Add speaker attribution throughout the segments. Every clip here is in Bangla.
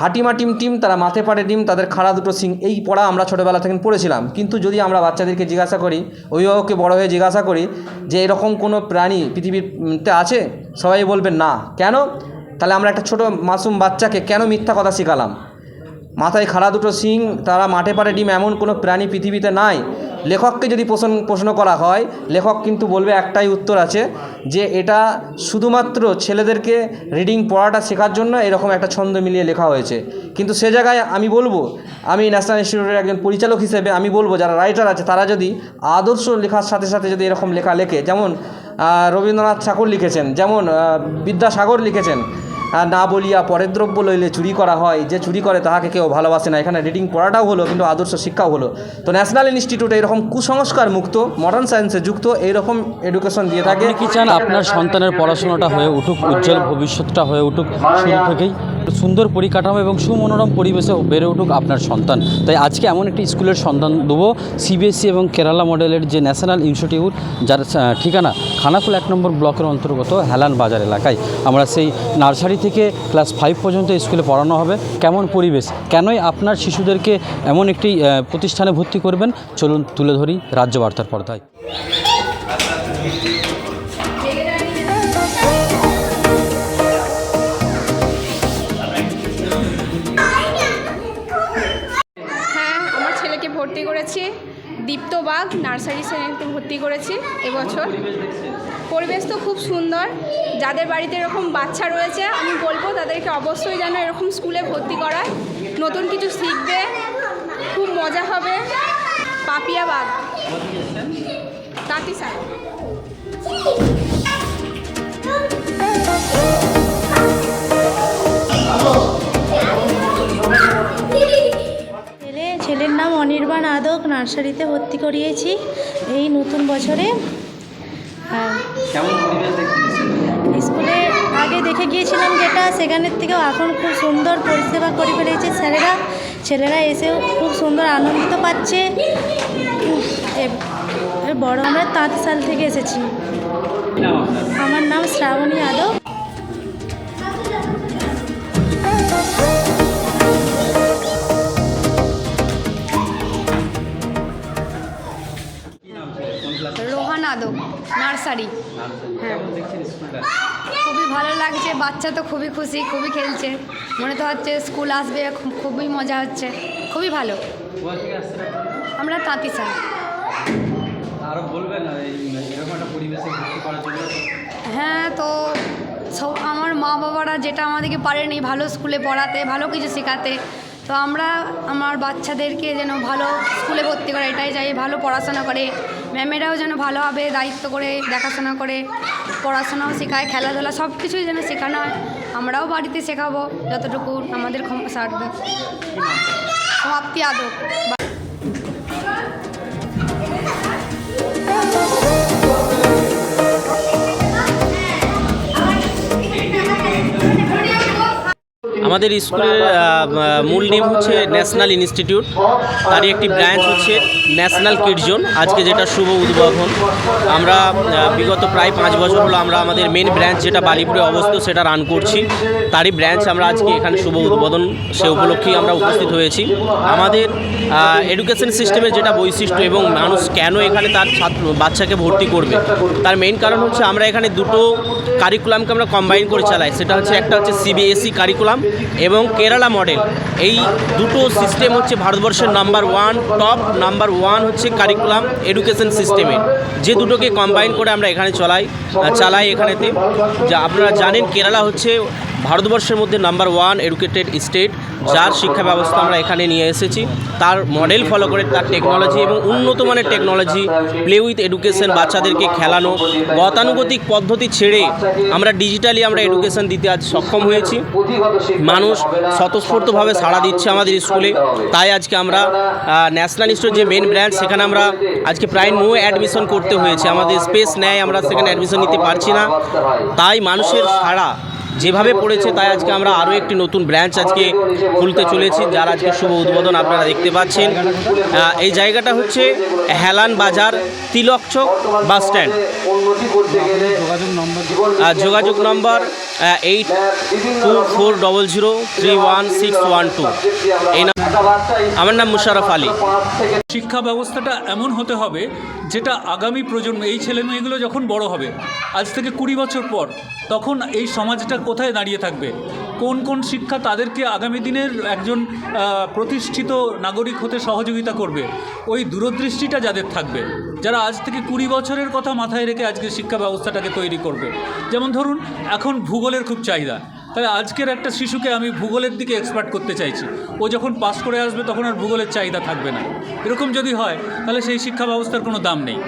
Speaker 1: হাটিমা টিম টিম, তারা মাথে পাড়ে ডিম, তাদের খাড়া দুটো সিং এই পড়া আমরা ছোটোবেলা থেকে পড়েছিলাম। কিন্তু যদি আমরা বাচ্চাদেরকে জিজ্ঞাসা করি, অভিভাবককে বড় হয়ে জিজ্ঞাসা করি যে এরকম কোনো প্রাণী পৃথিবীতে আছে? সবাই বলবেন না। কেন? তাহলে আমরা একটা ছোটো মাসুম বাচ্চাকে কেন মিথ্যা কথা শেখালাম? মাথায় খাড়া দুটো শিং, তারা মাঠে পাড়ে ডিম, এমন কোনো প্রাণী পৃথিবীতে নাই। লেখককে যদি প্রশ্ন প্রশ্ন করা হয়, লেখক কিন্তু বলবে একটাই উত্তর আছে, যে এটা শুধুমাত্র ছেলেদেরকে রিডিং পড়াটা শেখার জন্য এরকম একটা ছন্দ মিলিয়ে লেখা হয়েছে। কিন্তু সে জায়গায় আমি বলব, আমি ন্যাশনাল ইনস্টিটিউটের একজন পরিচালক হিসেবে আমি বলব, যারা রাইটার আছে, তারা যদি আদর্শ লেখার সাথে সাথে যদি এরকম লেখা লেখে, যেমন রবীন্দ্রনাথ ঠাকুর লিখেছেন, যেমন বিদ্যাসাগর লিখেছেন না বলিয়া পরের দ্রব্য লইলে চুরি করা হয়, যে চুরি করে তাহাকে কেউ ভালোবাসে না। এখানে রিডিং পড়াটাও হলো, কিন্তু আদর্শ শিক্ষাও হলো। তো ন্যাশনাল ইনস্টিটিউট এরকম কুসংস্কার মুক্ত মডার্ন সায়েন্সে যুক্ত, এইরকম এডুকেশন দিয়ে থাকে।
Speaker 2: কি চান আপনার সন্তানের পড়াশোনাটা হয়ে উঠুক, উজ্জ্বল ভবিষ্যৎটা হয়ে উঠুক, শুরু থেকেই? সুন্দর পরিকাঠামো এবং সুমনোরম পরিবেশে বেড়ে উঠুক আপনার সন্তান। তাই আজকে এমন একটি স্কুলের সন্ধান দেবো। সিবিএসসি এবং কেরালা মডেলের যে ন্যাশনাল ইনস্টিটিউট, যার ঠিকানা খানাকুল এক নম্বর ব্লকের অন্তর্গত হেলান বাজার এলাকায়। আমরা সেই নার্সারি থেকে ক্লাস ফাইভ পর্যন্ত স্কুলে পড়ানো হবে। কেমন পরিবেশ? কেনই আপনার শিশুদেরকে এমন একটি প্রতিষ্ঠানে ভর্তি করবেন? চলুন তুলে ধরি রাজ্য বার্তার পর্দায়।
Speaker 3: বাগ নার্সারি সেন্টারে ভর্তি করেছি এবছর। পরিবেশ তো খুব সুন্দর। যাদের বাড়িতে এরকম বাচ্চা রয়েছে, আমি বলব তাদেরকে অবশ্যই যেন এরকম স্কুলে ভর্তি করায়। নতুন কিছু শিখবে, খুব মজা হবে। পাপিয়া বাগ তাঁতি স্যার।
Speaker 4: অনির্বাণ আদক নার্সারিতে ভর্তি করিয়েছি এই নতুন বছরে। আর স্কুলে আগে দেখে গিয়েছিলাম যেটা সেখানের থেকেও এখন খুব সুন্দর পরিষেবা করে ফেলেছে স্যারেরা ছেলেরা এসেও খুব সুন্দর আনন্দিত পাচ্ছে। বড় আমরা তাঁত সাল থেকে এসেছি। আমার নাম শ্রাবণী আদক।
Speaker 3: নার্সারি। হ্যাঁ খুবই ভালো লাগছে। বাচ্চা তো খুবই খুশি খুবই খেলছে। মনে তো হচ্ছে স্কুল আসবে খুবই মজা হচ্ছে। খুবই ভালো। আমরা তাঁতি স্যার।
Speaker 2: আরও বলবেন এরকম একটা পরিবেশে
Speaker 3: হ্যাঁ তো সব আমার মা বাবারা যেটা আমাদেরকে পারেনি ভালো স্কুলে পড়াতে ভালো কিছু শেখাতে তো আমরা আমার বাচ্চাদেরকে যেন ভালো স্কুলে ভর্তি করে, এটাই চাই, ভালো পড়াশোনা করে। ম্যামেরাও যেন ভালোভাবে দায়িত্ব করে, দেখাশোনা করে, পড়াশোনাও শেখায়, খেলাধুলা সব কিছুই যেন শেখানো হয়। আমরাও বাড়িতে শেখাবো, যতটুকু আমাদের ক্ষমতা সারবে সমাপ্তি আদক
Speaker 5: আমাদের স্কুলের মূল নেম হচ্ছে ন্যাশনাল ইনস্টিটিউট তারই একটি ব্রাঞ্চ হচ্ছে ন্যাশনাল কিড জোন আজকে যেটা শুভ উদ্বোধন। আমরা বিগত প্রায় পাঁচ বছর হলো আমরা আমাদের মেন ব্রাঞ্চ যেটা বালিপুরে অবস্থিত, সেটা রান করছি। তারই ব্রাঞ্চ আমরা আজকে এখানে শুভ উদ্বোধন সে উপলক্ষেই আমরা উপস্থিত হয়েছি। আমাদের এডুকেশন সিস্টেমের যেটা বৈশিষ্ট্য এবং মানুষ কেন এখানে তার ছাত্র, বাচ্চাকে ভর্তি করবে, তার মেইন কারণ হচ্ছে আমরা এখানে দুটো কারিকুলামকে আমরা কম্বাইন করে চালাই। সেটা হচ্ছে, একটা হচ্ছে সিবিএসই কারিকুলাম এবং কেরালা মডেল। এই দুটো সিস্টেম হচ্ছে ভারতবর্ষের number one top number one হচ্ছে কারিকুলাম এডুকেশন সিস্টেমে যে দুটোকে কম্বাইন করে আমরা এখানে চলাই, চালাই এখানেতে। যা আপনারা জানেন, কেরালা হচ্ছে ভারতবর্ষের মধ্যে নাম্বার ওয়ান এডুকেটেড স্টেট যার শিক্ষা ব্যবস্থা আমরা এখানে নিয়ে এসেছি, তার মডেল ফলো করে তার টেকনোলজি এবং উন্নত মানের টেকনোলজি প্লে উইথ এডুকেশন বাচ্চাদেরকে খেলানো, গতানুগতিক পদ্ধতি ছেড়ে আমরা ডিজিটালি আমরা এডুকেশন দিতে আজ সক্ষম হয়েছি। মানুষ স্বতঃস্ফূর্তভাবে সাড়া দিচ্ছে আমাদের স্কুলে তাই আজকে আমরা ন্যাশনাল ইনস্টিটিউট যে মেন ব্রাঞ্চ সেখানে আমরা আজকে প্রায় নো অ্যাডমিশন করতে হয়েছে। আমাদের স্পেস নেয়, আমরা সেখানে অ্যাডমিশন নিতে পারছি না। তাই মানুষের সাড়া যেভাবে পড়েছে, তাই আজকে আমরা আরও একটি নতুন ব্রাঞ্চ আজকে খুলতে চলেছি, যার আজকে শুভ উদ্বোধন আপনারা দেখতে পাচ্ছেন। এই জায়গাটা হচ্ছে হেলান বাজার তিলক চক বাস স্ট্যান্ড। যোগাযোগ number eight two four double zero three one six one two এই আমার নাম মুশারফ আলী।
Speaker 6: শিক্ষা ব্যবস্থাটা এমন হতে হবে যেটা আগামী প্রজন্ম, এই ছেলে মেয়েগুলো যখন বড় হবে, আজ থেকে কুড়ি বছর পর, তখন এই সমাজটা কোথায় দাঁড়িয়ে থাকবে? কোন কোন শিক্ষা তাদেরকে আগামী দিনের একজন প্রতিষ্ঠিত নাগরিক হতে সহযোগিতা করবে? ওই দূরদৃষ্টিটা যাদের থাকবে, যারা আজ থেকে কুড়ি বছরের কথা মাথায় রেখে আজকে শিক্ষা ব্যবস্থাটাকে তৈরি করবে। যেমন ধরুন, এখন ভূগোলের খুব চাহিদা। তাহলে আজকের একটা শিশুকে আমি ভূগোলের দিকে এক্সপার্ট করতে চাইছি। ও যখন পাস করে আসবে তখন আর ভূগোলের চাহিদা থাকবে না। এরকম যদি হয়, তাহলে সেই শিক্ষা ব্যবস্থার কোনো দাম নেই।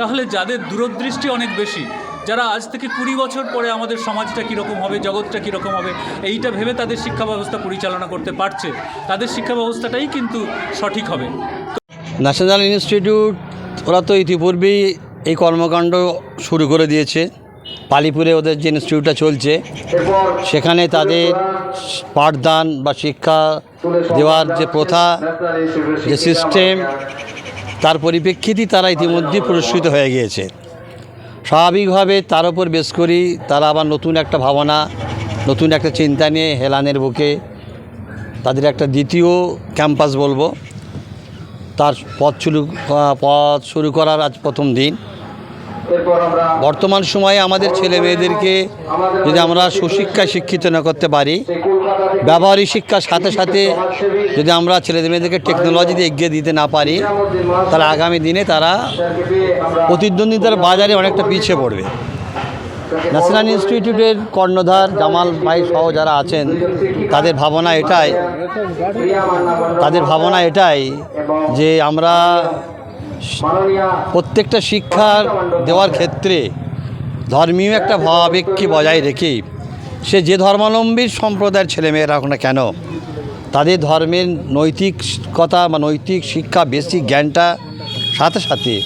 Speaker 6: তাহলে যাদের দূরদৃষ্টি অনেক বেশি, যারা আজ থেকে কুড়ি বছর পরে আমাদের সমাজটা কীরকম হবে, জগৎটা কীরকম হবে, এইটা ভেবে তাদের শিক্ষা ব্যবস্থা পরিচালনা করতে পারছে, তাদের শিক্ষা ব্যবস্থাটাই কিন্তু সঠিক হবে।
Speaker 7: ন্যাশনাল ইনস্টিটিউট ওরা তো ইতিপূর্বেই এই কর্মকাণ্ড শুরু করে দিয়েছে। পালিপুরে ওদের যে ইনস্টিটিউটটা চলছে, সেখানে তাদের পাঠদান বা শিক্ষা দেওয়ার যে প্রথা, যে সিস্টেম তার পরিপ্রেক্ষিতেই তারা ইতিমধ্যেই পুরস্কৃত হয়ে গিয়েছে। স্বাভাবিকভাবে তার উপর বেশ করি তারা আবার নতুন একটা ভাবনা, নতুন একটা চিন্তা নিয়ে হেলানের বুকে তাদের একটা দ্বিতীয় ক্যাম্পাস বলব। তার পথ শুরু পথ শুরু করার আজ প্রথম দিন। বর্তমান সময়ে আমাদের ছেলে মেয়েদেরকে যদি আমরা সুশিক্ষায় শিক্ষিত না করতে পারি, ব্যবহারিক শিক্ষার সাথে সাথে যদি আমরা ছেলে মেয়েদেরকে টেকনোলজিতে এগিয়ে দিতে না পারি, তাহলে আগামী দিনে তারা প্রতিদ্বন্দ্বিতার বাজারে অনেকটা পিছিয়ে পড়বে। ন্যাশনাল ইনস্টিটিউটের কর্ণধার জামাল ভাই সহ যারা আছেন, তাদের ভাবনা এটাই, তাদের ভাবনা এটাই যে আমরা প্রত্যেকটা শিক্ষা দেওয়ার ক্ষেত্রে ধর্মীয় একটা ভাবাবেগকে বজায় রেখে সে যে ধর্মাবলম্বী সম্প্রদায়ের ছেলেমেয়েরা হোক না কেন তাদের ধর্মের নৈতিকতা বা নৈতিক শিক্ষা বেসিক জ্ঞানটা সাথে সাথে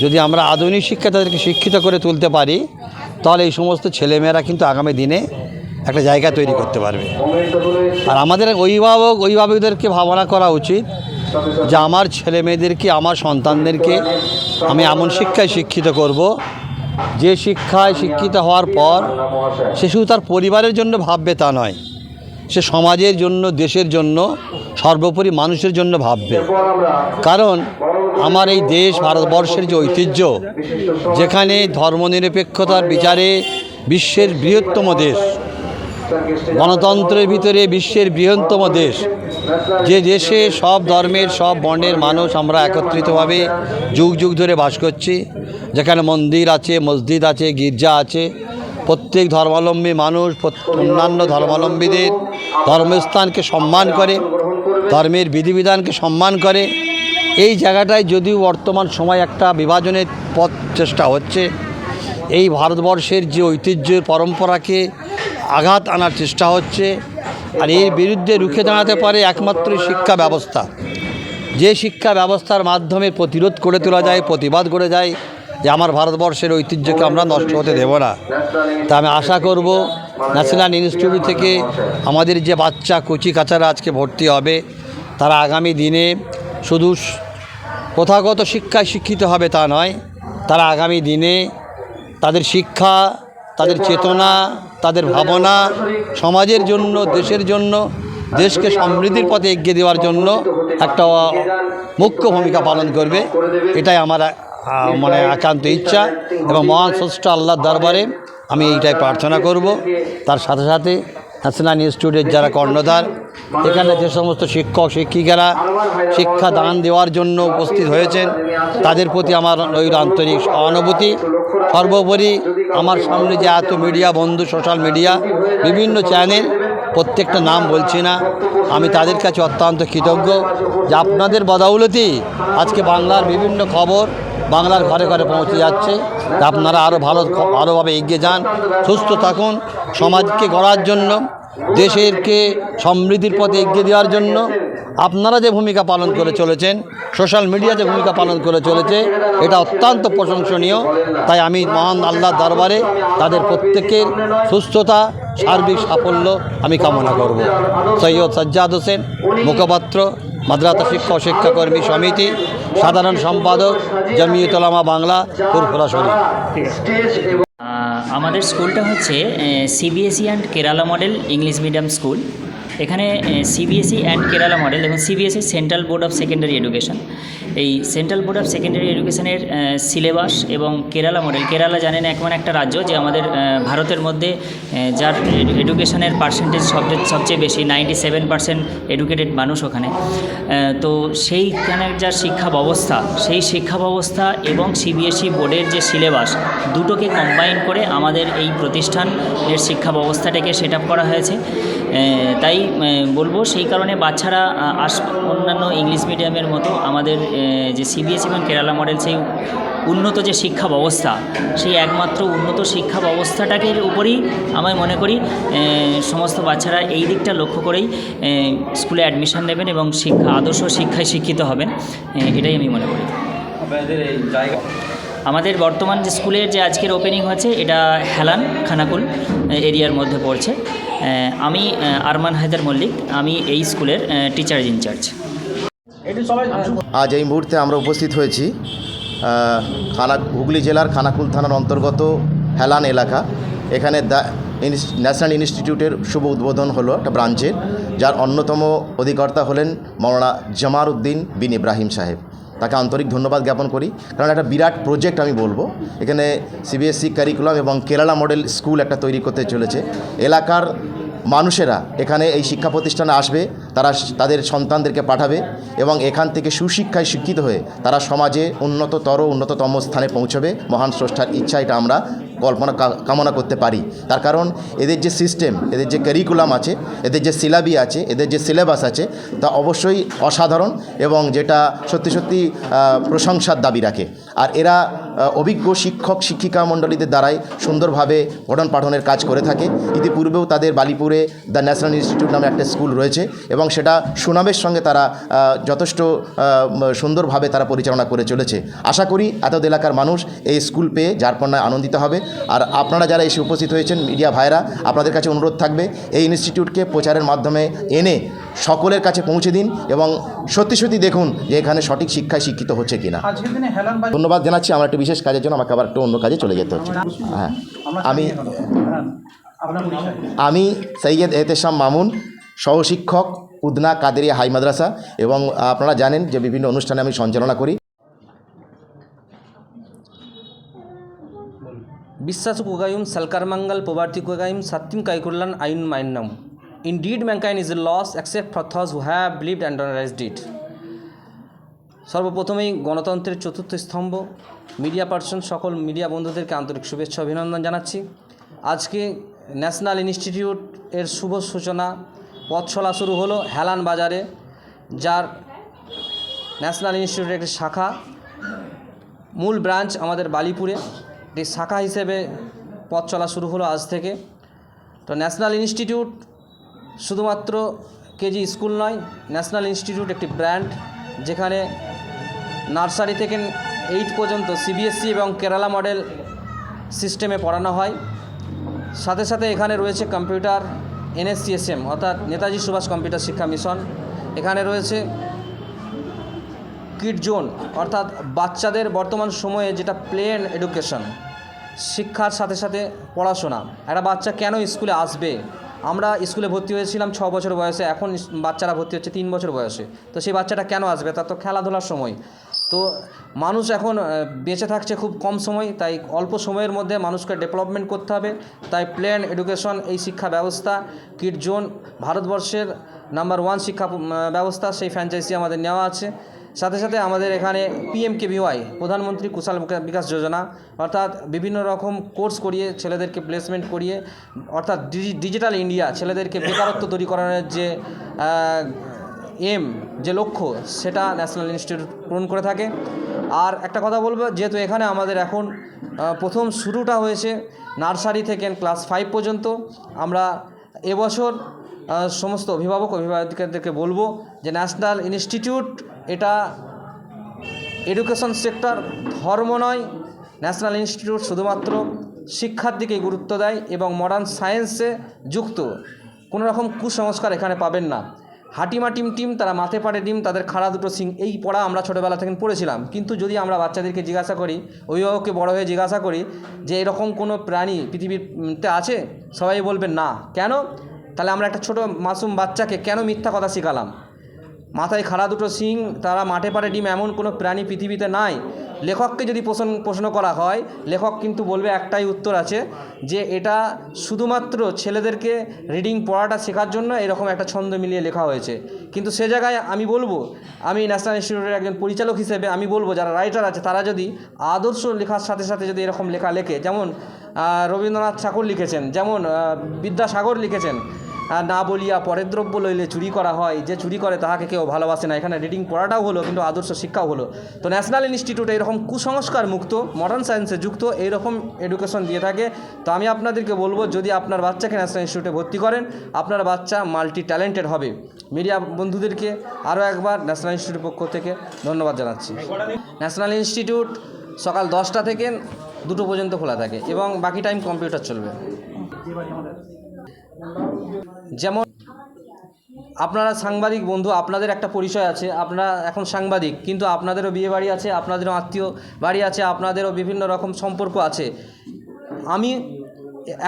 Speaker 7: যদি আমরা আধুনিক শিক্ষা তাদেরকে শিক্ষিত করে তুলতে পারি তাহলে এই সমস্ত ছেলেমেয়েরা কিন্তু আগামী দিনে একটা জায়গা তৈরি করতে পারবে। আর আমাদের অভিভাবক অভিভাবকদেরকে ভাবনা করা উচিত যে আমার ছেলে মেয়েদেরকে, আমার সন্তানদেরকে আমি এমন শিক্ষায় শিক্ষিত করব। যে শিক্ষায় শিক্ষিত হওয়ার পর সে শুধু তার পরিবারের জন্য ভাববে তা নয়, সে সমাজের জন্য, দেশের জন্য, সর্বোপরি মানুষের জন্য ভাববে। কারণ আমার এই দেশ, ভারতবর্ষের যে ঐতিহ্য, যেখানে ধর্মনিরপেক্ষতার বিচারে বিশ্বের বৃহত্তম দেশ গণতন্ত্রের ভিতরে বিশ্বের বৃহত্তম দেশ। যে দেশে সব ধর্মের, সব বর্ণের মানুষ আমরা একত্রিতভাবে যুগ যুগ ধরে বাস করছি, যেখানে মন্দির আছে, মসজিদ আছে, গির্জা আছে, প্রত্যেক ধর্মাবলম্বী মানুষ অন্যান্য ধর্মাবলম্বীদের ধর্মস্থানকে সম্মান করে, ধর্মের বিধিবিধানকে সম্মান করে। এই জায়গাটায় যদিও বর্তমান সময় একটা বিভাজনের পথ চেষ্টা হচ্ছে, এই ভারতবর্ষের যে ঐতিহ্যের পরম্পরাকে আঘাত আনার চেষ্টা হচ্ছে আর এর বিরুদ্ধে রুখে দাঁড়াতে পারে একমাত্র শিক্ষা ব্যবস্থা। যে শিক্ষা ব্যবস্থার মাধ্যমে প্রতিরোধ করে তোলা যায়, প্রতিবাদ করে যায়, যে আমার ভারতবর্ষের ঐতিহ্যকে আমরা নষ্ট হতে দেব না। তা আমি আশা করব ন্যাশনাল ইনস্টিটিউট থেকে আমাদের যে বাচ্চা কচি কাচারা আজকে ভর্তি হবে, তারা আগামী দিনে শুধু প্রথাগত শিক্ষায় শিক্ষিত হবে তা নয়, তারা আগামী দিনে তাদের শিক্ষা, তাদের চেতনা তাদের ভাবনা সমাজের জন্য, দেশের জন্য, দেশকে সমৃদ্ধির পথে এগিয়ে দেওয়ার জন্য একটা মুখ্য ভূমিকা পালন করবে। এটাই আমার মানে একান্ত ইচ্ছা এবং মহান স্রষ্টা আল্লাহর দরবারে আমি এইটাই প্রার্থনা করব। তার সাথে সাথে ন্যাশনাল ইনস্টিটিউটের যারা কর্ণধার, এখানে যে সমস্ত শিক্ষক, শিক্ষিকারা শিক্ষা দান দেওয়ার জন্য উপস্থিত হয়েছেন, তাদের প্রতি আমার রইল আন্তরিক সহানুভূতি। সর্বোপরি আমার সামনে যে এত মিডিয়া বন্ধু, সোশ্যাল মিডিয়া, বিভিন্ন চ্যানেল, প্রত্যেকটা নাম বলছি না, আমি তাদের কাছে অত্যন্ত কৃতজ্ঞ। যে আপনাদের বদাউলতেই আজকে বাংলার বিভিন্ন খবর বাংলার ঘরে ঘরে পৌঁছে যাচ্ছে। আপনারা আরও ভালো, ভালোভাবে এগিয়ে যান, সুস্থ থাকুন, সমাজকে গড়ার জন্য, দেশেরকে সমৃদ্ধির পথে এগিয়ে দেওয়ার জন্য। আপনারা যে ভূমিকা পালন করে চলেছেন, সোশ্যাল মিডিয়া যে ভূমিকা পালন করে চলেছে, এটা অত্যন্ত প্রশংসনীয়। তাই আমি মহান আল্লাহর দরবারে তাদের প্রত্যেকের সুস্থতা, সার্বিক সাফল্য আমি কামনা করব। সৈয়দ সাজ্জাদ হোসেন, মুখপাত্র। মাদ্রাসা শিক্ষা ও শিক্ষাকর্মী সমিতি সাধারণ সম্পাদক জমিয়তলামা বাংলা ফুরফুরা শরীফ।
Speaker 8: আমাদের স্কুলটা হচ্ছে CBSE and Kerala model English medium school এখানে সিবিএসই অ্যান্ড কেরালা মডেল এবং CBSE central board of secondary education এই সেন্ট্রাল বোর্ড অফ সেকেন্ডারি এডুকেশনের সিলেবাস এবং কেরালা মডেল কেরালা জানেন এমন একটা রাজ্য যে আমাদের ভারতের মধ্যে যার এডুকেশনের পার্সেন্টেজ সবচেয়ে সবচেয়ে বেশি নাইনটি সেভেন পার্সেন্ট এডুকেটেড মানুষ ওখানে। তো সেইখানের যা শিক্ষা ব্যবস্থা, সেই শিক্ষা ব্যবস্থা এবং সিবিএসই বোর্ডের যে সিলেবাস দুটোকে কম্বাইন করে আমাদের এই প্রতিষ্ঠানের শিক্ষা ব্যবস্থাটাকে সেট আপ করা হয়েছে। তাই বলব সেই কারণে বাচ্চারা আস অন্যান্য ইংলিশ মিডিয়ামের মতো আমাদের যে সিবিএসই এবং কেরালা মডেল সেই উন্নত যে শিক্ষা ব্যবস্থা সেই একমাত্র উন্নত শিক্ষা ব্যবস্থাটাকে উপরেই আমি মনে করি সমস্ত বাচ্চারা এই দিকটা লক্ষ্য করেই স্কুলে অ্যাডমিশন নেবেন এবং শিক্ষা আদর্শ শিক্ষায় শিক্ষিত হবেন এটাই আমি মনে করি।
Speaker 1: আপনাদের এই জায়গা
Speaker 8: আমাদের বর্তমান যে স্কুলের যে আজকের ওপেনিং হচ্ছে এটা হেলান খানাকুল এরিয়ার মধ্যে পড়ছে। আমি আরমান হায়দার মল্লিক। আমি এই স্কুলের টিচার ইনচার্জ
Speaker 9: আজ এই মুহূর্তে আমরা উপস্থিত হয়েছি খানা, হুগলি জেলার খানাকুল থানার অন্তর্গত হেলান এলাকা। এখানে দ্য ন্যাশনাল ইনস্টিটিউটের শুভ উদ্বোধন হলো একটা ব্রাঞ্চের, যার অন্যতম অধিকর্তা হলেন মৌলানা জামার উদ্দিন বিন ইব্রাহিম সাহেব। তাকে আন্তরিক ধন্যবাদ জ্ঞাপন করি। কারণ একটা বিরাট প্রজেক্ট আমি বলব। এখানে সিবিএসসি কারিকুলাম এবং কেরালা মডেল স্কুল একটা তৈরি করতে চলেছে। এলাকার মানুষেরা এখানে এই শিক্ষা প্রতিষ্ঠানে আসবে। তারা তাদের সন্তানদেরকে পাঠাবে এবং এখান থেকে সুশিক্ষায় শিক্ষিত হয়ে তারা সমাজে উন্নততর, উন্নততম স্থানে পৌঁছবে। মহান স্রষ্টার ইচ্ছা এটা আমরা কল্পনা কামনা করতে পারি। তার কারণ এদের যে সিস্টেম এদের যে কারিকুলাম আছে, এদের যে সিলাবি আছে, এদের যে সিলেবাস আছে, তা অবশ্যই অসাধারণ এবং যেটা সত্যি সত্যি প্রশংসার দাবি রাখে। আর এরা অভিজ্ঞ শিক্ষক, শিক্ষিকা মণ্ডলীদের দ্বারাই সুন্দরভাবে পঠন পাঠনের কাজ করে থাকে। ইতিপূর্বেও তাদের বালিপুরে দ্য ন্যাশনাল ইনস্টিটিউট নামে একটা স্কুল রয়েছে এবং সেটা সুনামের সঙ্গে তারা যথেষ্ট সুন্দরভাবে তারা পরিচালনা করে চলেছে। আশা করি এত এলাকার মানুষ এই স্কুল পেয়ে যারপন্যায় আনন্দিত হবে। আর আপনারা যারা এসে উপস্থিত হয়েছেন মিডিয়া ভাইরা আপনাদের কাছে অনুরোধ থাকবে এই ইনস্টিটিউটকে প্রচারের মাধ্যমে এনে সকলের কাছে পৌঁছে দিন এবং সত্যি সত্যি দেখুন যে এখানে সঠিক শিক্ষায় শিক্ষিত হচ্ছে কিনা। ধন্যবাদ জানাচ্ছি আমার একটা বিশেষ কাজের জন্য আমাকে আবার একটু অন্য কাজে চলে যেতে হচ্ছে। হ্যাঁ। আমি আমি সৈয়দ এহতেশাম মামুন সহশিক্ষক উদনা কাদেরিয়া হাই মাদ্রাসা এবং আপনারা জানেন যে বিভিন্ন অনুষ্ঠানে আমি সঞ্চালনা করি।
Speaker 1: বিশ্বাস কুগায়ুম, সালকার মঙ্গল পোবার্তি কুগায়ুম সত্যিম কাইকুল্লান, আইন মাইন্নাম indeed mankind is loss except for those have believed and honoured it সর্বপ্রথমেই গণতন্ত্রের চতুর্থ স্তম্ভ মিডিয়া পার্সন সকল মিডিয়া বন্ধুদেরকে আন্তরিক শুভেচ্ছা, অভিনন্দন জানাচ্ছি। আজকে ন্যাশনাল ইনস্টিটিউট এর শুভ সূচনা পথ চলা শুরু হলো হেলান বাজারে, যার ন্যাশনাল ইনস্টিটিউটের একটি শাখা। মূল ব্রাঞ্চ আমাদের বালিপুরে। একটি শাখা হিসেবে পথ চলা শুরু হলো আজ থেকে। তো ন্যাশনাল ইনস্টিটিউট শুধুমাত্র কেজি স্কুল নয়, ন্যাশনাল ইনস্টিটিউট একটি ব্র্যান্ড, যেখানে নার্সারি থেকে এইট পর্যন্ত সিবিএসসি এবং কেরালা মডেল সিস্টেমে পড়ানো হয়। সাথে সাথে এখানে রয়েছে কম্পিউটার এনএসসিএসএম অর্থাৎ নেতাজি সুভাষ কম্পিউটার শিক্ষা মিশন। এখানে রয়েছে কিড জোন, অর্থাৎ বাচ্চাদের বর্তমান সময়ে যেটা প্লেন এডুকেশন, শিক্ষার সাথে সাথে পড়াশোনা। একটা বাচ্চা কেন স্কুলে আসবে? আমরা স্কুলে ভর্তি হয়েছিলাম ছ বছর বয়সে, এখন বাচ্চারা ভর্তি হচ্ছে তিন বছর বয়সে। তো সেই বাচ্চাটা কেন আসবে? তার তো খেলাধুলার সময়। তো মানুষ এখন বেঁচে থাকছে খুব কম সময়, তাই অল্প সময়ের মধ্যে মানুষকে ডেভেলপমেন্ট করতে হবে। তাই প্লেন এডুকেশন এই শিক্ষা ব্যবস্থা কিট জোন ভারতবর্ষের নাম্বার ওয়ান শিক্ষা ব্যবস্থা, সেই ফ্র্যাঞ্চাইজি আমাদের নেওয়া আছে। সাথে সাথে আমাদের এখানে পিএমকেভিওয়াই প্রধানমন্ত্রী কুশল বিকা- বিকাশ যোজনা, অর্থাৎ বিভিন্ন রকম কোর্স করিয়ে ছেলেদেরকে প্লেসমেন্ট করিয়ে, অর্থাৎ ডিজি- ডিজিটাল ইন্ডিয়া ছেলেদেরকে বেকারত্ব দূরী করানোর যে এম যে লক্ষ্য, সেটা ন্যাশনাল ইনস্টিটিউট পূরণ করে থাকে। আর একটা কথা বলব, যেহেতু এখানে আমাদের এখন প্রথম শুরুটা হয়েছে নার্সারি থেকে ক্লাস ফাইভ পর্যন্ত, আমরা এবছর সমস্ত অভিভাবক, অভিভাবকদেরকে বলব যে ন্যাশনাল ইনস্টিটিউট এটা এডুকেশন সেক্টর ধর্ম নয় ন্যাশনাল ইনস্টিটিউট শুধুমাত্র শিক্ষার দিকে গুরুত্ব দেয় এবং মডার্ন সায়েন্সে যুক্ত। কোনো রকম কুসংস্কার এখানে পাবেন না। হাটিমা টিম টিম, তারা মাথে পাড়ে ডিম, তাদের খাড়া দুটো সিং এই পড়া আমরা ছোটোবেলা থেকে পড়েছিলাম। কিন্তু যদি আমরা বাচ্চাদেরকে জিজ্ঞাসা করি, অভিভাবককে বড় হয়ে জিজ্ঞাসা করি যে এরকম কোনো প্রাণী পৃথিবীতে আছে? সবাই বলবে না। কেন? তাহলে আমরা একটা ছোট মাসুম বাচ্চাকে কেন মিথ্যা কথা শেখালাম? মাথায় খাড়া দুটো শিং, তারা মাঠে পাড়ে ডিম এমন কোনো প্রাণী পৃথিবীতে নাই। লেখককে যদি প্রশ্ন প্রশ্ন করা হয়, লেখক কিন্তু বলবে একটাই উত্তর আছে, যে এটা শুধুমাত্র ছেলেদেরকে রিডিং পড়াটা শেখার জন্য এরকম একটা ছন্দ মিলিয়ে লেখা হয়েছে। কিন্তু সে জায়গায় আমি বলব, আমি ন্যাশনাল ইনস্টিটিউটের একজন পরিচালক হিসেবে আমি বলব, যারা রাইটার আছে, তারা যদি আদর্শ লেখার সাথে সাথে যদি এরকম লেখা লেখে, যেমন রবীন্দ্রনাথ ঠাকুর লিখেছেন, যেমন বিদ্যাসাগর লিখেছেন না বলিয়া পরের দ্রব্য লইলে চুরি করা হয়, যে চুরি করে তাহাকে কেউ ভালোবাসে না। এখানে রিডিং পড়াটাও হলো, কিন্তু আদর্শ শিক্ষাও হলো। তো ন্যাশনাল ইনস্টিটিউট এরকম কুসংস্কার মুক্ত মডার্ন সায়েন্সে যুক্ত এইরকম এডুকেশন দিয়ে থাকে। তো আমি আপনাদেরকে বলব, যদি আপনার বাচ্চাকে ন্যাশনাল ইনস্টিটিউটে ভর্তি করেন, আপনার বাচ্চা মাল্টি ট্যালেন্টেড হবে। মিডিয়া বন্ধুদেরকে আরও একবার ন্যাশনাল ইনস্টিটিউটের পক্ষ থেকে ধন্যবাদ জানাচ্ছি। ন্যাশনাল ইনস্টিটিউট সকাল দশটা থেকে দুটো পর্যন্ত খোলা থাকে এবং বাকি টাইম কম্পিউটার চলবে। যেমন আপনারা সাংবাদিক বন্ধু, আপনাদের একটা পরিচয় আছে, আপনারা এখন সাংবাদিক, কিন্তু আপনাদেরও বিয়ে বাড়ি আছে, আপনাদেরও আত্মীয় বাড়ি আছে, আপনাদেরও বিভিন্ন রকম সম্পর্ক আছে। আমি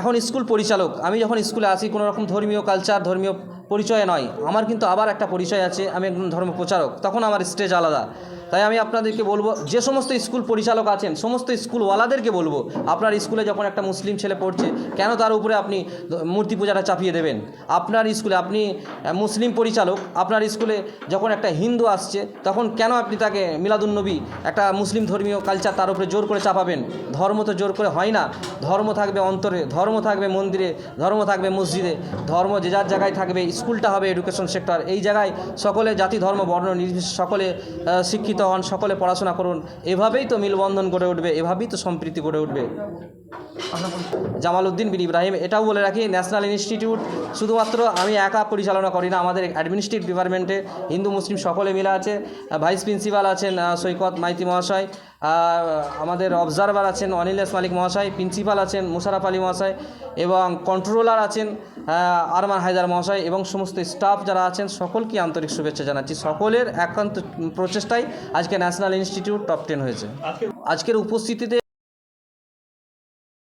Speaker 1: এখন স্কুল পরিচালক, আমি যখন স্কুলে আসি, কোনো রকম ধর্মীয় কালচার ধর্মীয় পরিচয় নয়। আমার কিন্তু আবার একটা পরিচয় আছে, আমি একজন ধর্ম প্রচারক তখন আমার স্টেজ আলাদা। তাই আমি আপনাদেরকে বলব, যে সমস্ত স্কুল পরিচালক আছেন, সমস্ত স্কুলওয়ালাদেরকে বলব, আপনার স্কুলে যখন একটা মুসলিম ছেলে পড়ছে, কেন তার উপরে আপনি মূর্তি পূজাটা চাপিয়ে দেবেন? আপনার স্কুলে আপনি মুসলিম পরিচালক, আপনার স্কুলে যখন একটা হিন্দু আসছে, তখন কেন আপনি তাকে মিলাদুন্নবী একটা মুসলিম ধর্মীয় কালচার তার উপরে জোর করে চাপাবেন? ধর্ম তো জোর করে হয় না। ধর্ম থাকবে অন্তরে, ধর্ম থাকবে মন্দিরে, ধর্ম থাকবে মসজিদে, ধর্ম যে যার জায়গায় থাকবে, স্কুলটা হবে এডুকেশন সেক্টর এই জায়গায় সকলে জাতি, ধর্ম, বর্ণ নির্বিশেষে সকলে শিক্ষিত হন সকলে পড়াশোনা করুন। এভাবেই তো মিলবন্ধন গড়ে উঠবে এভাবেই তো সম্প্রীতি গড়ে উঠবে। জামাল উদ্দিন বিন ইব্রাহিম, এটাও বলে রাখি ন্যাশনাল ইনস্টিটিউট শুধুমাত্র আমি একা পরিচালনা করি না, আমাদের অ্যাডমিনিস্ট্রেটিভ ডিপার্টমেন্টে হিন্দু, মুসলিম সকলে মিলে আছে ভাইস প্রিন্সিপাল আছেন সৈকত মাইতি মহাশয় আমাদের অবজারভার আছেন অনিলেশ মালিক মহাশয় প্রিন্সিপাল আছেন মুশারফ আলী মহাশয় এবং কন্ট্রোলার আছেন আরমান হায়দার মহাশয় এবং সমস্ত স্টাফ যারা আছেন, সকলকে আন্তরিক শুভেচ্ছা জানাচ্ছি। সকলের একান্ত প্রচেষ্টায় আজকে ন্যাশনাল ইনস্টিটিউট টপ টেন হয়েছে। আজকের উপস্থিতিতে